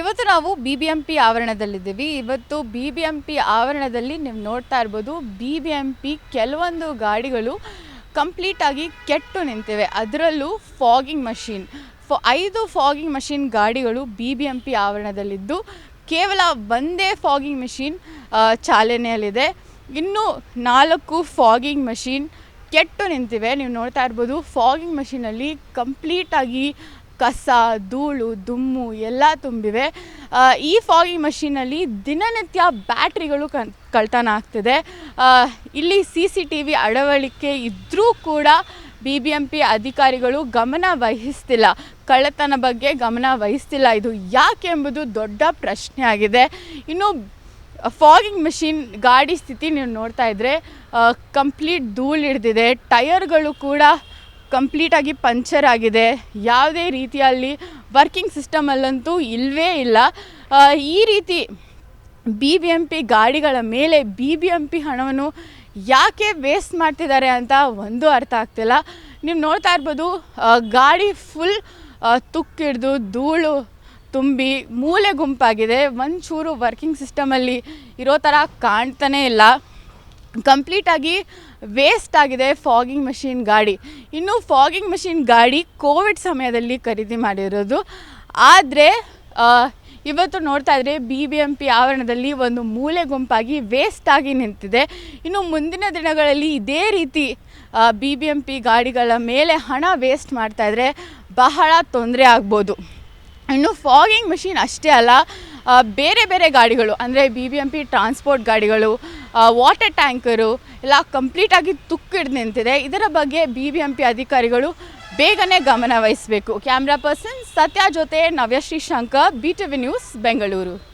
ಇವತ್ತು ನಾವು B B M P ಆವರಣದಲ್ಲಿದ್ದೀವಿ. ಇವತ್ತು ಬಿ ಬಿ ಎಂ ಪಿ ಆವರಣದಲ್ಲಿ ನೀವು ನೋಡ್ತಾ ಇರ್ಬೋದು ಬಿ ಬಿ ಎಂ ಪಿ ಕೆಲವೊಂದು ಗಾಡಿಗಳು ಕಂಪ್ಲೀಟಾಗಿ ಕೆಟ್ಟು ನಿಂತಿವೆ. ಅದರಲ್ಲೂ ಫಾಗಿಂಗ್ ಮಷಿನ್. ಫ, ಐದು ಫಾಗಿಂಗ್ ಮಷಿನ್ ಗಾಡಿಗಳು ಬಿ ಬಿ ಎಂ ಪಿ ಆವರಣದಲ್ಲಿದ್ದು, ಕೇವಲ ಒಂದೇ ಫಾಗಿಂಗ್ ಮಷಿನ್ ಚಾಲನೆಯಲ್ಲಿದೆ. ಇನ್ನು ನಾಲ್ಕು ಫಾಗಿಂಗ್ ಮಷಿನ್ ಕೆಟ್ಟು ನಿಂತಿವೆ. ನೀವು ನೋಡ್ತಾ ಇರ್ಬೋದು, ಫಾಗಿಂಗ್ ಮಷಿನಲ್ಲಿ ಕಂಪ್ಲೀಟಾಗಿ ಕಸ, ಧೂಳು, ದುಮ್ಮು ಎಲ್ಲ ತುಂಬಿವೆ. ಈ ಫಾಗಿಂಗ್ ಮಷೀನಲ್ಲಿ ದಿನನಿತ್ಯ ಬ್ಯಾಟ್ರಿಗಳು ಕನ್, ಕಳ್ತನ ಆಗ್ತಿದೆ. ಇಲ್ಲಿ ಸಿ ಸಿ ಟಿ ವಿ ಅಳವಡಿಕೆ ಇದ್ದರೂ ಕೂಡ ಬಿ ಬಿ ಎಂ ಪಿ ಅಧಿಕಾರಿಗಳು ಗಮನ ವಹಿಸ್ತಿಲ್ಲ. ಕಳ್ಳತನ ಬಗ್ಗೆ ಗಮನ ವಹಿಸ್ತಿಲ್ಲ. ಇದು ಯಾಕೆ ಎಂಬುದು ದೊಡ್ಡ ಪ್ರಶ್ನೆ ಆಗಿದೆ. ಇನ್ನು ಫಾಗಿಂಗ್ ಮೆಷಿನ್ ಗಾಡಿ ಸ್ಥಿತಿ ನೀವು ನೋಡ್ತಾ ಇದ್ದರೆ ಕಂಪ್ಲೀಟ್ ಧೂಳು ಹಿಡ್ದಿದೆ ಟಯರ್ಗಳು ಕೂಡ ಕಂಪ್ಲೀಟಾಗಿ ಪಂಚರ್ ಆಗಿದೆ. ಯಾವುದೇ ರೀತಿಯಲ್ಲಿ ವರ್ಕಿಂಗ್ ಸಿಸ್ಟಮಲ್ಲಂತೂ ಇಲ್ಲವೇ ಇಲ್ಲ. ಈ ರೀತಿ ಬಿ ಬಿ ಎಂ ಪಿ ಗಾಡಿಗಳ ಮೇಲೆ ಬಿ ಬಿ ಎಂ ಪಿ ಹಣವನ್ನು ಯಾಕೆ ವೇಸ್ಟ್ ಮಾಡ್ತಿದ್ದಾರೆ ಅಂತ ಒಂದು ಅರ್ಥ ಆಗ್ತಿಲ್ಲ. ನೀವು ನೋಡ್ತಾ ಇರ್ಬೋದು ಗಾಡಿ ಫುಲ್ ತುಕ್ಕಿಡ್ದು, ಧೂಳು ತುಂಬಿ ಮೂಲೆ ಗುಂಪಾಗಿದೆ. ಒಂಚೂರು ವರ್ಕಿಂಗ್ ಸಿಸ್ಟಮಲ್ಲಿ ಇರೋ ಥರ ಕಾಣ್ತಾನೇ ಇಲ್ಲ. ಕಂಪ್ಲೀಟಾಗಿ ವೇಸ್ಟ್ ಆಗಿದೆ ಫಾಗಿಂಗ್ ಮಷಿನ್ ಗಾಡಿ. ಇನ್ನು ಫಾಗಿಂಗ್ ಮಷಿನ್ ಗಾಡಿ ಕೋವಿಡ್ ಸಮಯದಲ್ಲಿ ಖರೀದಿ ಮಾಡಿರೋದು. ಆದರೆ ಇವತ್ತು ನೋಡ್ತಾ ಇದ್ರೆ ಬಿ ಬಿ ಎಂ ಪಿ ಆವರಣದಲ್ಲಿ ಒಂದು ಮೂಲೆ ಗುಂಪಾಗಿ ವೇಸ್ಟ್ ಆಗಿ ನಿಂತಿದೆ. ಇನ್ನು ಮುಂದಿನ ದಿನಗಳಲ್ಲಿ ಇದೇ ರೀತಿ ಬಿ ಬಿ ಎಂ ಪಿ ಗಾಡಿಗಳ ಮೇಲೆ ಹಣ ವೇಸ್ಟ್ ಮಾಡ್ತಾ ಇದ್ರೆ ಬಹಳ ತೊಂದರೆ ಆಗ್ಬೋದು. ಇನ್ನು ಫಾಗಿಂಗ್ ಮಷಿನ್ ಅಷ್ಟೇ ಅಲ್ಲ ಬೇರೆ ಬೇರೆ ಗಾಡಿಗಳು, ಅಂದರೆ B B M P transport ಗಾಡಿಗಳು ವಾಟರ್ ಟ್ಯಾಂಕರು ಎಲ್ಲ ಕಂಪ್ಲೀಟಾಗಿ ತುಕ್ಕಿಡ್ದು ನಿಂತಿದೆ. ಇದರ ಬಗ್ಗೆ ಬಿ ಬಿ ಎಂ ಪಿ ಅಧಿಕಾರಿಗಳು ಬೇಗನೆ ಗಮನ ವಹಿಸಬೇಕು. ಕ್ಯಾಮ್ರಾ ಪರ್ಸನ್ ಸತ್ಯ ಜೊತೆ Navyashree Shankar B T V news Bengaluru